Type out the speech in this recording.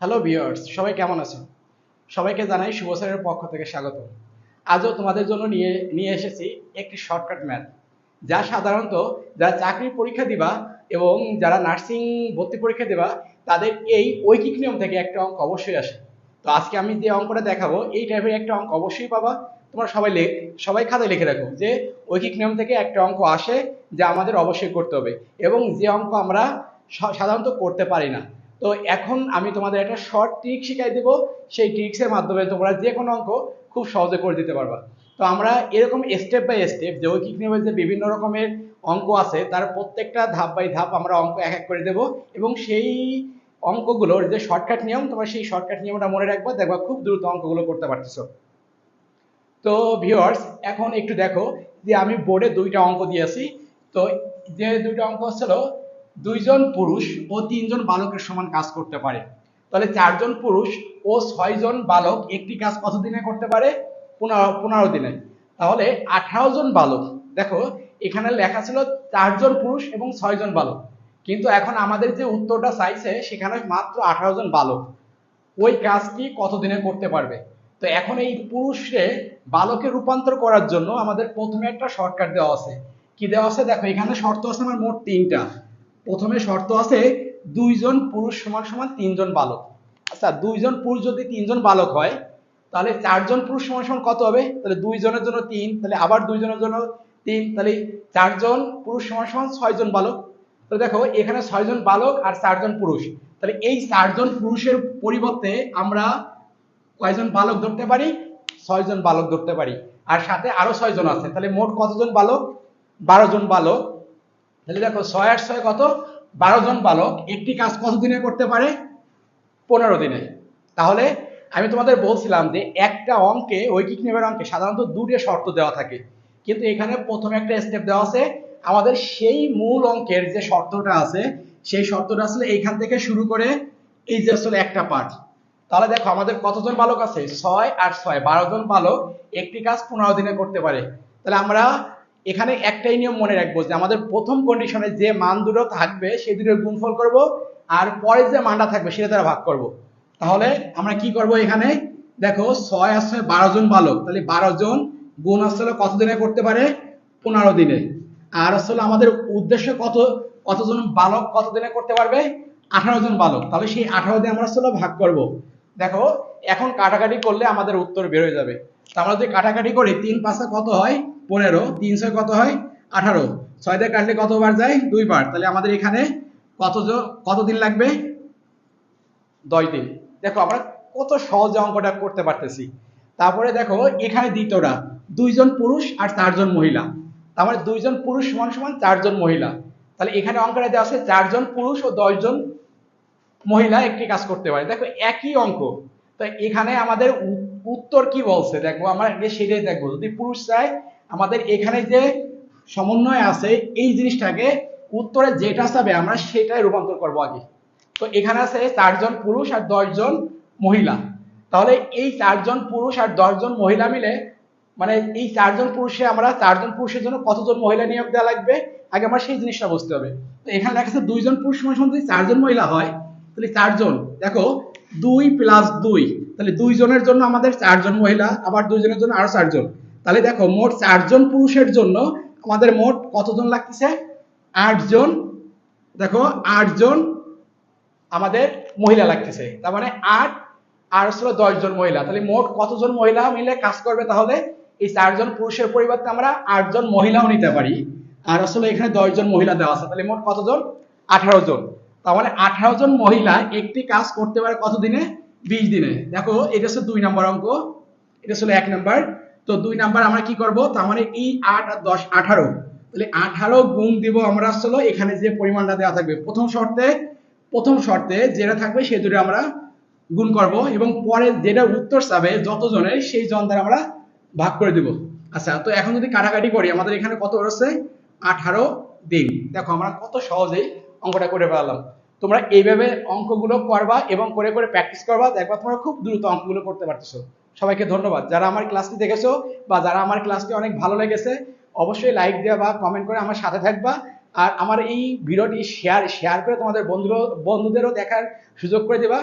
Hello viewers সবাই কেমন আছেন? সবাইকে জানাই শুভ স্যারের পক্ষ থেকে স্বাগত। আজও তোমাদের জন্য নিয়ে নিয়ে এসেছি একটি শর্টকাট ম্যাথ যা সাধারণত যারা চাকরির পরীক্ষা দিবা এবং যারা নার্সিং ভর্তি পরীক্ষা দিবা, তাদের এই ঐকিক নিয়ম থেকে একটা অঙ্ক অবশ্যই আসে। তো আজকে আমি যে অঙ্কটা দেখাবো, এই টাইপের একটা অঙ্ক অবশ্যই পাবা। তোমরা সবাই সবাই খাতায় লিখে রাখো যে ঐকিক নিয়ম থেকে একটা অঙ্ক আসে, যা আমাদের অবশ্যই করতে হবে। এবং যে অঙ্ক আমরা সাধারণত করতে পারি না তো এখন আমি তোমাদের একটা শর্ট ট্রিক শিখাই দেবো। সেই ট্রিক্সের মাধ্যমে তোমরা যে কোনো অঙ্ক খুব সহজে করে দিতে পারবা। তো আমরা এরকম স্টেপ বাই স্টেপ যে ঐকিক নিয়মের যে বিভিন্ন রকমের অঙ্ক আছে, তার প্রত্যেকটা ধাপ বাই ধাপ আমরা অঙ্ক এক এক করে দেব এবং সেই অঙ্কগুলোর যে শর্টকাট নিয়ম, তোমরা সেই শর্টকাট নিয়মটা মনে রাখবা, দেখবা খুব দ্রুত অঙ্কগুলো করতে পারতেছো। তো ভিউয়ার্স এখন একটু দেখো যে আমি বোর্ডে দুইটা অঙ্ক দিয়েছি। তো যে দুইটা অঙ্ক হচ্ছিল দুইজন পুরুষ ও তিনজন বালকের সমান কাজ করতে পারে। তাহলে চারজন পুরুষ ও ছয়জন বালক একটি কাজ কত দিনে করতে পারে? পনেরো দিনে। তাহলে আঠারো জন বালক, দেখো, এখানে লেখা ছিল চারজন পুরুষ এবং ছয়জন বালক। কিন্তু এখন আমাদের যে উত্তরটা চাইছে, সেখানে মাত্র আঠারো জন বালক। ওই কাজটি কতদিনে করতে পারবে? তো এখন এই পুরুষে বালকে রূপান্তর করার জন্য আমাদের প্রথমে একটা শর্টকাট দেওয়া আছে। কি দেওয়া আছে? দেখো, এখানে শর্ত আছে আমার মোট তিনটা। প্রথমে শর্ত আছে দুইজন পুরুষ সমান সমান তিনজন বালক। আচ্ছা দুইজন পুরুষ যদি তিনজন বালক হয়, তাহলে চারজন পুরুষ সমান সমান কত হবে? তাহলে দুইজনের জন্য তিন, তাহলে আবার দুইজনের জন্য তিন, তাহলে চারজন পুরুষ সমান সমান ছয়জন বালক। তো দেখো, এখানে ছয়জন বালক আর চারজন পুরুষ। তাহলে এই চারজন পুরুষের পরিবর্তে আমরা কয়জন বালক ধরতে পারি? ছয়জন বালক ধরতে পারি। আর সাথে আরও ছয়জন আছে, তাহলে মোট কতজন বালক? বারো জন বালক। তাহলে দেখো ছয় আর ছয় কত? বারো জন বালক, একটি কাজ কত দিনে করতে পারে? পনেরো দিনে। তাহলে আমি তোমাদের বলছিলাম যে একটা অঙ্কে, ঐকিক নিয়মের অঙ্কে সাধারণত দুটো শর্ত দেওয়া থাকে। কিন্তু এখানে প্রথমে একটা স্টেপ দেওয়া আছে, আমাদের সেই মূল অঙ্কের যে শর্তটা আছে, সেই শর্তটা আসলে এইখান থেকে শুরু করে এই যে আসলে একটা পার্ট তাহলে দেখো আমাদের কতজন বালক আছে? ছয় আর ছয়। বারো জন বালক, একটি কাজ পনেরো দিনে করতে পারে। তাহলে আমরা এখানে একটাই নিয়ম মনে রাখব যে আমাদের প্রথম কন্ডিশনে যে মান দুটো থাকবে, সেই দুটোর গুণফল করব আর পরে যে মানটা থাকবে, সেটা দ্বারা ভাগ করব। তাহলে আমরা কি করব এখানে? দেখো ছয় ছয় বারো জন বালক, তাহলে বারো জন গুণ আসলে কত দিনে করতে পারে? পনেরো দিনে। আর আসলে আমাদের উদ্দেশ্য কত, কতজন বালক কত দিনে করতে পারবে? আঠারো জন বালক। তাহলে সেই আঠারো দিয়ে আমরা আসলে ভাগ করব। দেখো, এখন কাটাকাটি করলে আমাদের উত্তর বের হয়ে যাবে। আমরা যদি কাটাকাটি করি, তিন পাঁচে কত হয়? পনেরো। তিন ছয় কত হয়? আঠারো। ছয় দিয়ে কাটলে কতবার যায়? দুইবার। তাহলে আমাদের এখানে কত জ- কত দিন লাগবে? দশ দিন। দেখো, আমরা কত সহজে অঙ্কটা করতে পারতেছি। তারপরে দেখো, এখানে দ্বিতীয়টা। দুইজন পুরুষ আর চারজন মহিলা। তার মানে দুইজন পুরুষ সমান সমান চারজন মহিলা। তাহলে এখানে অঙ্কটা দেওয়া আছে, চারজন পুরুষ ও দশজন মহিলা একটি কাজ করতে পারে। দেখো, একই অঙ্ক। তো এখানে আমাদের উত্তর কি বলছে? দেখো, আমরা আগে সেটাই দেখব। যদি পুরুষ চাই আমাদের এখানে যে সমন্বয় আছে, এই জিনিসটাকে উত্তরে যেটা চাবে, আমরা সেটাই রূপান্তর করব আগে। তো এখানে আছে চারজন পুরুষ আর দশজন মহিলা। তাহলে এই চারজন পুরুষ আর দশজন মহিলা মিলে মানে এই চারজন পুরুষে আমরা চারজন পুরুষের জন্য কতজন মহিলা নিয়োগ দেওয়া লাগবে? আগে আমরা সেই জিনিসটা বুঝতে হবে। তো এখানে লেখা আছে দুইজন পুরুষ সমান যদি চারজন মহিলা হয় তাহলে চারজন। দেখো, দুই প্লাস দুই। তাহলে দুইজনের জন্য আমাদের চারজন মহিলা, আবার দুইজনের জন্য আরও চারজন। তাহলে দেখো, মোট চারজন পুরুষের জন্য আমাদের মোট কতজন লাগতেছে? আটজন। দেখো, আটজন আমাদের মহিলা লাগতেছে। তার মানে আট, আর হলো দশজন মহিলা। তাহলে মোট কতজন মহিলা মিলে কাজ করবে তাহলে? এই চারজন পুরুষের পরিবর্তে আমরা আটজন মহিলাও নিতে পারি। আর আসলে এখানে দশজন মহিলা দেওয়া আছে। তাহলে মোট কতজন? আঠারো জন মানে আঠারো জন মহিলা একটি কাজ করতে পারে কত দিনে বিশ দিনে। দেখো, এটা হচ্ছে দুই নম্বর অঙ্ক। এটা হলো এক নাম্বার। তো দুই নাম্বার আমরা কি করব? তার মানে এই আট আর দশ, আঠারো। তাহলে আঠারো গুণ দিব আমরা আসলে এখানে যে পরিমাণটা দেওয়া থাকবে। প্রথম শর্তে প্রথম শর্তে যেটা থাকবে সেই দুটো আমরা গুণ করব এবং পরে যেটা উত্তর চাবে যতজনের, সেই জন দ্বারা আমরা ভাগ করে দিব। আচ্ছা তো এখন যদি কাটাকাটি করি, আমাদের এখানে কত রয়েছে? আঠারো দিন। দেখো, আমরা কত সহজেই অঙ্কটা করে ফেলালাম। তোমরা এইভাবে অঙ্কগুলো করবা এবং করে করে প্র্যাকটিস করবা, দেখবা তোমরা খুব দ্রুত অঙ্কগুলো করতে পারতেছো। সবাইকে ধন্যবাদ। যারা আমার ক্লাসটি দেখেছ বা যারা আমার ক্লাসটি অনেক ভালো লেগেছে, অবশ্যই লাইক দেওয়া বা কমেন্ট করে আমার সাথে থাকবা। আর আমার এই ভিডিওটি শেয়ার শেয়ার করে তোমাদের বন্ধুরও, বন্ধুদেরও দেখার সুযোগ করে দেবা।